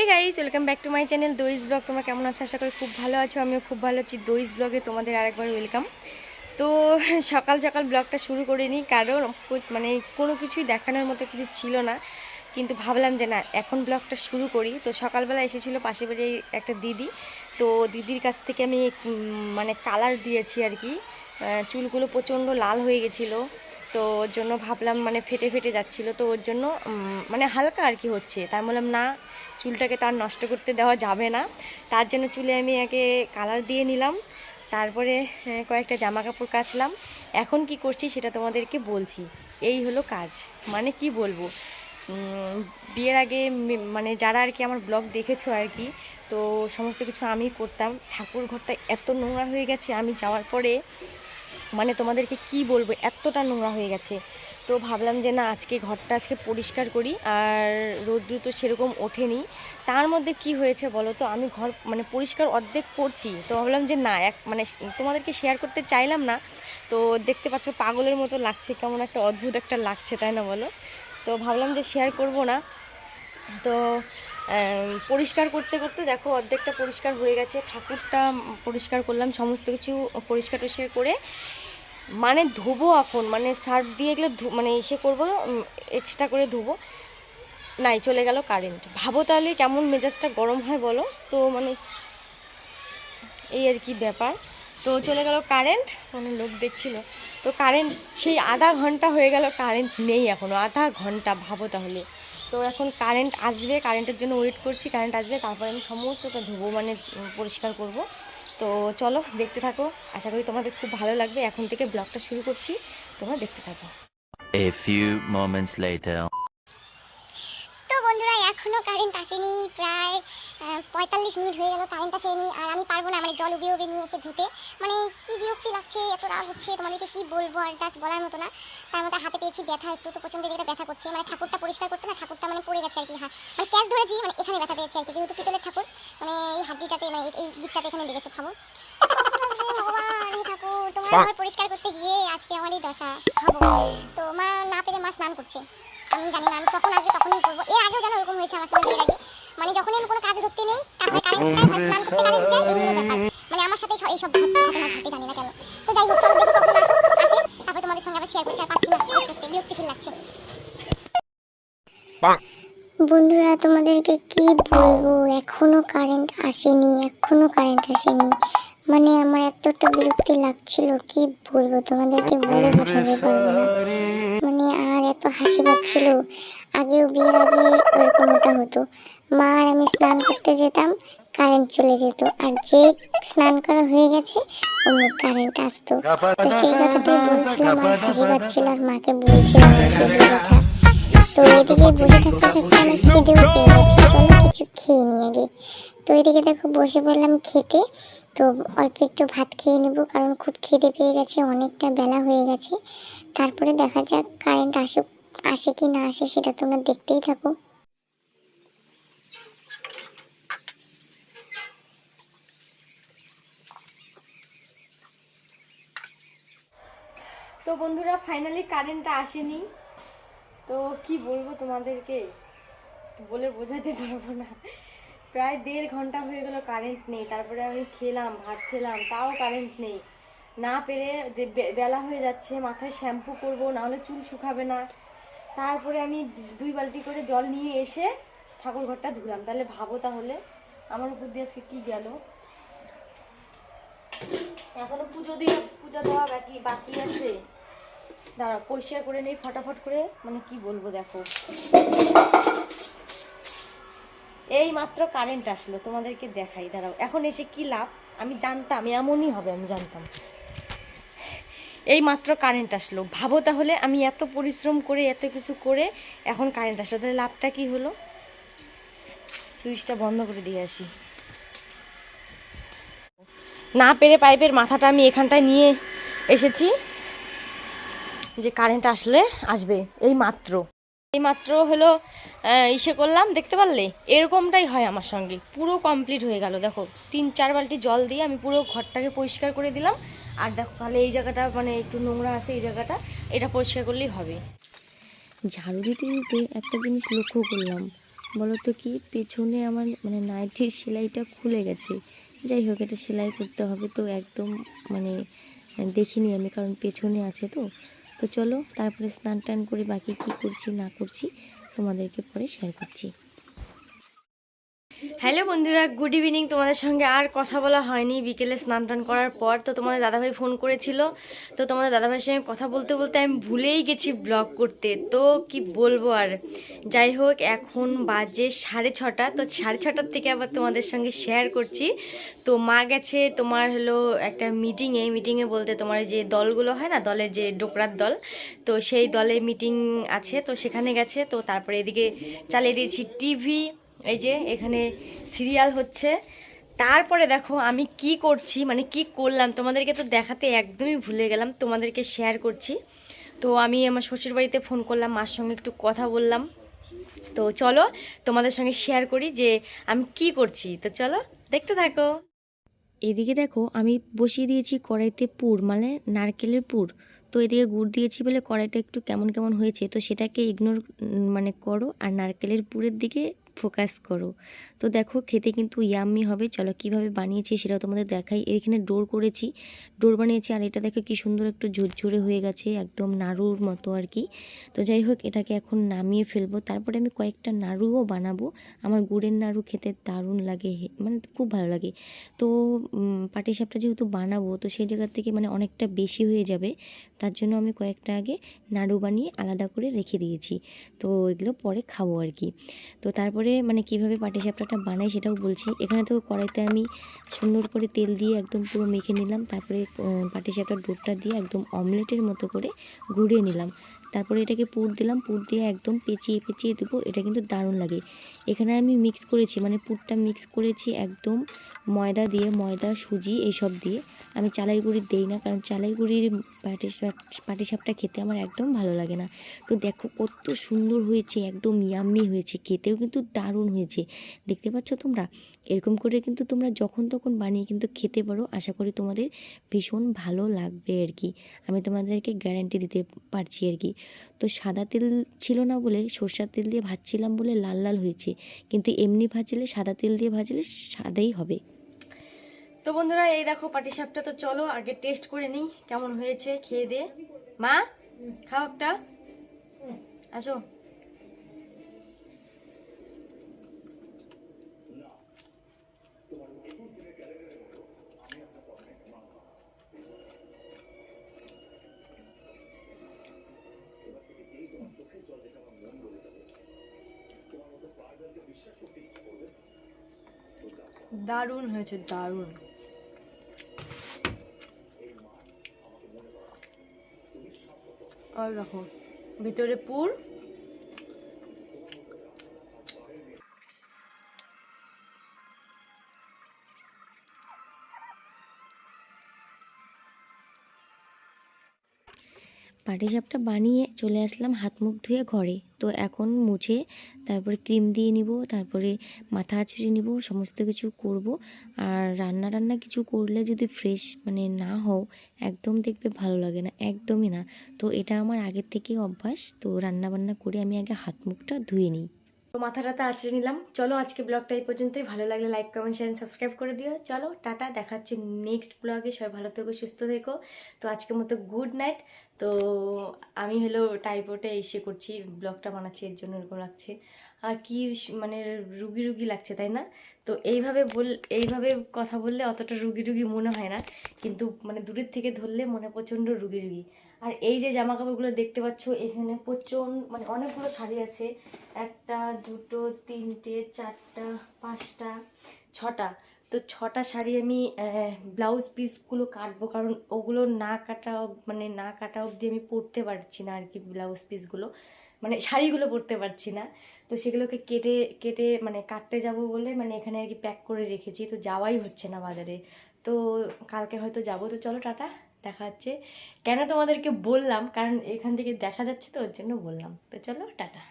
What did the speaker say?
Hey guys welcome back to my channel this vlog তোমরা কেমন আছো? আশা করি খুব ভালো আছো, আমিও খুব ভালো আছি। দইস ব্লগে তোমাদের আরেকবার ওয়েলকাম তো সকাল সকাল ব্লগটা শুরু করে নিই, কারণ মানে কোনো কিছুই দেখানোর মতো কিছু ছিল না। কিন্তু ভাবলাম যে না, এখন ব্লগটা শুরু করি। তো সকালবেলা এসেছিল পাশে বাড়ি একটা দিদি। তো দিদির কাছ থেকে আমি মানে কালার দিয়েছি আর কি। চুলগুলো প্রচণ্ড লাল হয়ে গেছিল। তো ওর জন্য ভাবলাম মানে ফেটে ফেটে যাচ্ছিল। তো ওর জন্য মানে হালকা আর কি হচ্ছে। তাই বললাম, না চুলটাকে তার নষ্ট করতে দেওয়া যাবে না। তার জন্য চুলে আমি আগে কালার দিয়ে নিলাম। তারপরে কয়েকটা জামা কাপড় কাচলাম। এখন কি করছি সেটা তোমাদেরকে বলছি। এই হলো কাজ। মানে কি বলব? বিয়ের আগে মানে যারা আর কি আমার ব্লগ দেখেছ আর কি, তো সমস্ত কিছু আমি করতাম। ঠাকুর ঘরটা এত নোংরা হয়ে গেছে, আমি যাওয়ার পরে মানে তোমাদেরকে কি বলব? এতটা নোংরা হয়ে গেছে। তো ভাবলাম যে না, আজকে ঘরটা আজকে পরিষ্কার করি আর রোদ্রু তো সেরকম ওঠেনি। তার মধ্যে কি হয়েছে বলো তো? আমি ঘর মানে পরিষ্কার অর্ধেক করছি। তো ভাবলাম যে না, এক মানে তোমাদেরকে শেয়ার করতে চাইলাম না। তো দেখতে পাচ্ছ পাগলের মতো লাগছে, কেমন একটা অদ্ভুত একটা লাগছে, তাই না বলো? তো ভাবলাম যে শেয়ার করব না। তো পরিষ্কার করতে করতে দেখো অর্ধেকটা পরিষ্কার হয়ে গেছে। ঠাকুরটা পরিষ্কার করলাম, সমস্ত কিছু পরিষ্কার টরিষ্কার করে মানে ধোবো এখন মানে সার্ফ দিয়ে গেলে মানে এসে করব এক্সট্রা করে ধোবো। নাই, চলে গেল কারেন্ট ভাবো তাহলে কেমন মেজাজটা গরম হয় বলো? তো মানে এই আর কি ব্যাপার। তো চলে গেল কারেন্ট মানে লোক দেখছিল। তো কারেন্ট সেই আধা ঘণ্টা হয়ে গেল কারেন্ট নেই এখনও আধা ঘণ্টা, ভাবো তাহলে। তো এখন কারেন্ট আসবে কারেন্টের জন্য ওয়েট করছি কারেন্ট আসবে, তারপরে আমি সমস্তটা ধুবো মানে পরিষ্কার করব। তো চলো দেখতে থাকো। আশা করি তোমাদের খুব ভালো লাগবে। এখন থেকে ব্লগটা শুরু করছি। তোমরা দেখতে থাকো। A few moments later. তো বন্ধুরা এখনও কারেন্ট আসেনি প্রায় পঁয়তাল্লিশ মিনিট হয়ে গেল কারেন্ট আসেনি আর আমি পারব না মানে জল উবে উবে নিয়ে এসে ধুতে। মানে কি বিরক্তি লাগছে এত রাগ হচ্ছে তোমাদেরকে কি বলব আর জাস্ট বলার মতো না। তার মধ্যে হাতে পেয়েছি ব্যথা একটু তো প্রচণ্ড দিকে ব্যথা করছে মানে ঠাকুরটা পরিষ্কার করতে না ঠাকুরটা মানে পড়ে গেছে আর কি হ্যাঁ মানে ক্যাচ ধরেছি মানে এখানে ব্যথা পেয়েছি আর কি যেহেতু পিতলের ঠাকুর মানে এই হাড্ডিটাতে মানে এই- গিটটাতে এখানে লেগেছে খাব। ঠাকুর তোমার পরিষ্কার করতে গিয়ে আজকে আমার এই দশা খাব। তো মা না পেরে মা স্নান করছে। আমি জানি না আমি যখন আসবে তখনই করব। এর আগেও যেন এরকম হয়েছে আমার সঙ্গে বিয়ের আগে। মানে যখনই আমি কোনো কাজ ধরতে নেই তারপরে কারেন্ট চাই আর স্নান করতে কারেন্ট চাই এই ব্যাপার। মানে আমার সাথে এইসব ঘটনা ঘটে জানি না কেন। তো যাই হোক চলো দেখি কখন আসো আসে। তারপরে তোমাদের সঙ্গে আবার শেয়ার করছি আর পাচ্ছি না। করতে বিরক্তি ফিল লাগছে। বন্ধুরা তোমাদেরকে কি বলব? এখনও কারেন্ট আসেনি এখনও কারেন্ট আসেনি। মানে আমার এত এতটা বিরক্তি লাগছিল কি বলব? তোমাদেরকে বলে বোঝাতে পারব না। এত হাসি পাচ্ছিল। আগেও বিয়ের আগে ওরকম ওটা হতো। মা আর আমি স্নান করতে যেতাম কারেন্ট চলে যেত। আর যে স্নান করা হয়ে গেছে, অমনি কারেন্ট আসতো। তো সেই কথাটাই বলছিলাম আর হাসি পাচ্ছিল আর মাকে বলছিলাম তো এদিকে বসে থাকতে থাকতে আমার খিদেও পেয়ে গেছে। চলো কিছু খেয়ে নিই আগে। তো এদিকে দেখো বসে পড়লাম খেতে। তো অল্প একটু ভাত খেয়ে নেব, কারণ খুব খিদে পেয়ে গেছে, অনেকটা বেলা হয়ে গেছে। তারপরে দেখা যাক কারেন্ট আসুক, আসে কি না আসে, সেটা তোমরা দেখতেই থাকো। তো বন্ধুরা ফাইনালি কারেন্টটা আসেনি। তো কি বলব তোমাদেরকে? বলে বোঝাতে পারব না। প্রায় দেড় ঘণ্টা হয়ে গেল কারেন্ট নেই, তারপরে আমি খেলাম, ভাত খেলাম, তাও কারেন্ট নেই। না পেরে বেলা হয়ে যাচ্ছে, মাথায় শ্যাম্পু করব নাহলে চুল শুকাবে না। তারপরে আমি দুই বালতি করে জল নিয়ে এসে ঠাকুর ঘরটা ধুলাম। তাহলে ভাবো তাহলে, আমার উপর দিয়ে আজকে কি গেল? এখনও পুজো দিয়ে, পূজা দেওয়া বাকি বাকি আছে। দাঁড়াও, পরিষ্কার করে নেই, ফটাফট করে মানে কি বলব দেখো। এই মাত্র কারেন্ট আসলো, তোমাদেরকে দেখাই, দাঁড়াও। এখন এসে কি লাভ? আমি জানতাম, এমনই হবে, আমি জানতাম। এই মাত্র কারেন্ট আসলো। ভাবো তাহলে, আমি এত পরিশ্রম করে, এত কিছু করে এখন কারেন্ট আসলো। তাহলে লাভটা কি হলো? সুইচটা বন্ধ করে দিয়ে আসি। না পেরে পাইপের মাথাটা আমি এখানটায় নিয়ে এসেছি যে কারেন্ট আসলে আসবে এই মাত্র এই মাত্র হলো ইসে করলাম, দেখতে পারলে? এরকমটাই হয় আমার সঙ্গে। পুরো কমপ্লিট হয়ে গেল, দেখো। তিন, চার বালতি জল দিয়ে আমি পুরো ঘরটাকে পরিষ্কার করে দিলাম। আর দেখো, তাহলে এই জায়গাটা মানে একটু নোংরা আছে, এই জায়গাটা। এটা পরিষ্কার করলেই হবে। ঝাড়ু দিতে দিতে একটা জিনিস লক্ষ্য করলাম। বলো তো কি, পেছনে আমার মানে নাইটির সেলাইটা খুলে গেছে। যাই হোক, এটা সেলাই করতে হবে তো একদম মানে দেখিনি আমি, কারণ পেছনে আছে তো। তো চলো, তারপরে স্নান টান করে বাকি কি করছি না করছি তোমাদেরকে পরে শেয়ার করছি। হ্যালো বন্ধুরা, গুড ইভিনিং। তোমাদের সঙ্গে আর কথা বলা হয়নি। বিকেলে স্নান টান করার পর তো তোমাদের দাদাভাই ফোন করেছিল। তো তোমাদের দাদাভাইয়ের সঙ্গে কথা বলতে বলতে আমি ভুলেই গেছি ব্লগ করতে। তো কি বলব আর? যাই হোক, এখন বাজে সাড়ে ছটা। তো সাড়ে ছটার থেকে আবার তোমাদের সঙ্গে শেয়ার করছি। তো মা গেছে, তোমার হলো একটা মিটিংয়ে মিটিংয়ে বলতে তোমার যে দলগুলো হয় না, দলের যে ডোকরার দল। তো সেই দলে মিটিং আছে, তো সেখানে গেছে। তো তারপরে এদিকে চালিয়ে দিয়েছি টিভি। এই যে এখানে সিরিয়াল হচ্ছে। তারপরে দেখো আমি কি করছি মানে কি করলাম, তোমাদেরকে তো দেখাতে একদমই ভুলে গেলাম, তোমাদেরকে শেয়ার করছি। তো আমি আমার শ্বশুর বাড়িতে ফোন করলাম, মার সঙ্গে একটু কথা বললাম। তো চলো তোমাদের সঙ্গে শেয়ার করি যে আমি কি করছি। তো চলো দেখতে থাকো। এদিকে দেখো আমি বসিয়ে দিয়েছি কড়াইতে পুর মানে নারকেলের পুর। তো এদিকে গুড় দিয়েছি বলে কড়াইটা একটু কেমন কেমন হয়েছে, তো সেটাকে ইগনোর মানে করো। আর নারকেলের পুরের দিকে ফোকাস করো। তো দেখো খেতে কিন্তু ইয়াম্মি হবে। চলো কীভাবে বানিয়েছি সেটাও তোমাদের দেখাই। এখানে ডোর করেছি। ডোর বানিয়েছি আর এটা দেখো কি সুন্দর একটু ঝুরঝুরে হয়ে গেছে, একদম নাড়ুর মতো আর কি। তো যাই হোক, এটাকে এখন নামিয়ে ফেলব। তারপরে আমি কয়েকটা নাড়ুও বানাবো। আমার গুড়ের নাড়ু খেতে দারুণ লাগে মানে খুব ভালো লাগে। তো পাটিসাপটা যেহেতু বানাবো, তো সেই জায়গার থেকে মানে অনেকটা বেশি হয়ে যাবে। তার জন্য আমি কয়েকটা আগে নাড়ু বানিয়ে আলাদা করে রেখে দিয়েছি। তো এগুলো পরে খাব আর কি। তো তারপরে মানে কীভাবে পাটিসাপটাটা বানাই সেটাও বলছি। এখানে তো কড়াইতে আমি সুন্দর করে তেল দিয়ে একদম পুরো মেখে নিলাম। তারপরে পাটিসাপটার ডোরটা দিয়ে একদম অমলেটের মতো করে ঘুরিয়ে নিলাম। তারপরে এটাকে পুর দিলাম, পুর দিয়ে একদম পেঁচিয়ে পেঁচিয়ে দেবো, এটা কিন্তু দারুণ লাগে। এখানে আমি মিক্স করেছি মানে পুরটা মিক্স করেছি একদম ময়দা দিয়ে, ময়দা, সুজি এইসব দিয়ে। আমি চালাই গুঁড়ি দেই না, কারণ চালাই গুঁড়ির পাটি পাটিসাপটা খেতে আমার একদম ভালো লাগে না। তো দেখো কত সুন্দর হয়েছে, একদম ইয়াম্মি হয়েছে, খেতেও কিন্তু দারুণ হয়েছে। দেখতে পাচ্ছ তোমরা? এরকম করে কিন্তু তোমরা যখন তখন বানিয়ে কিন্তু খেতে পারো, আশা করি তোমাদের ভীষণ ভালো লাগবে আর কি। আমি তোমাদেরকে গ্যারান্টি দিতে পারছি আর কি। তো সাদা তেল ছিল না বলে সর্ষার তেল দিয়ে ভাজছিলাম বলে লাল লাল হয়েছে। কিন্তু এমনি ভাজলে, সাদা তেল দিয়ে ভাজলে সাদাই হবে। তো বন্ধুরা, এই দেখো পাটিসাপটা তো চলো আগে টেস্ট করে নিই কেমন হয়েছে, খেয়ে দিয়ে মা, খাও একটা। আসো। দারুণ হয়েছে দারুণ। আর দেখো ভিতরে পুর পাটিসাপটা বানিয়ে চলে আসলাম হাত মুখ ধুয়ে ঘরে। তো এখন মুছে তারপরে ক্রিম দিয়ে নিব, তারপরে মাথা আছড়ে নিব, সমস্ত কিছু করব। আর রান্না রান্না কিছু করলে যদি ফ্রেশ মানে না হও, একদম দেখবে ভালো লাগে না, একদমই না। তো এটা আমার আগের থেকে অভ্যাস, তো রান্না বান্না করে আমি আগে হাত মুখটা ধুয়ে নিই। তো মাথা টাথা আছড়ে নিলাম। চলো আজকে ব্লগটা এই পর্যন্তই। ভালো লাগলে লাইক কমেন্ট শেয়ার সাবস্ক্রাইব করে দিও। চলো, টাটা। দেখাচ্ছে নেক্সট ব্লগে সবাই ভালো থেকো, সুস্থ থেকো। তো আজকের মতো গুড নাইট তো আমি হলো টাইপোটে এসে করছি। ব্লগটা বানাচ্ছি, এর জন্য এরকম লাগছে। কি স- মানে রুগী রুগী লাগছে, তাই না? তো এইভাবে বল, এইভাবে কথা বললে অতটা রুগী রুগী মনে হয় না। কিন্তু মানে দূরের থেকে ধরলে মনে প্রচণ্ড রুগী রুগী। আর এই যে জামা কাপড়গুলো দেখতে পাচ্ছ, এখানে প্রচণ্ড মানে অনেকগুলো শাড়ি আছে। একটা, দুটো, তিনটে, চারটা, পাঁচটা, ছটা। তো ছটা শাড়ি আমি ব্লাউজ পিসগুলো কাটবো, কারণ ওগুলো না কাটা মানে না কাটা অবধি আমি পরতে পারছি না আর কি ব্লাউজ পিসগুলো মানে শাড়িগুলো পরতে পারছি না। তো সেগুলোকে কেটে কেটে মানে কাটতে যাব বলে মানে এখানে আর কি প্যাক করে রেখেছি। তো যাওয়াই হচ্ছে না বাজারে। তো কালকে হয়তো যাব। তো চলো টাটা, দেখা হচ্ছে। কেন তোমাদেরকে বললাম, কারণ এখান থেকে দেখা যাচ্ছে তো, ওর জন্য বললাম। তো চলো, টাটা।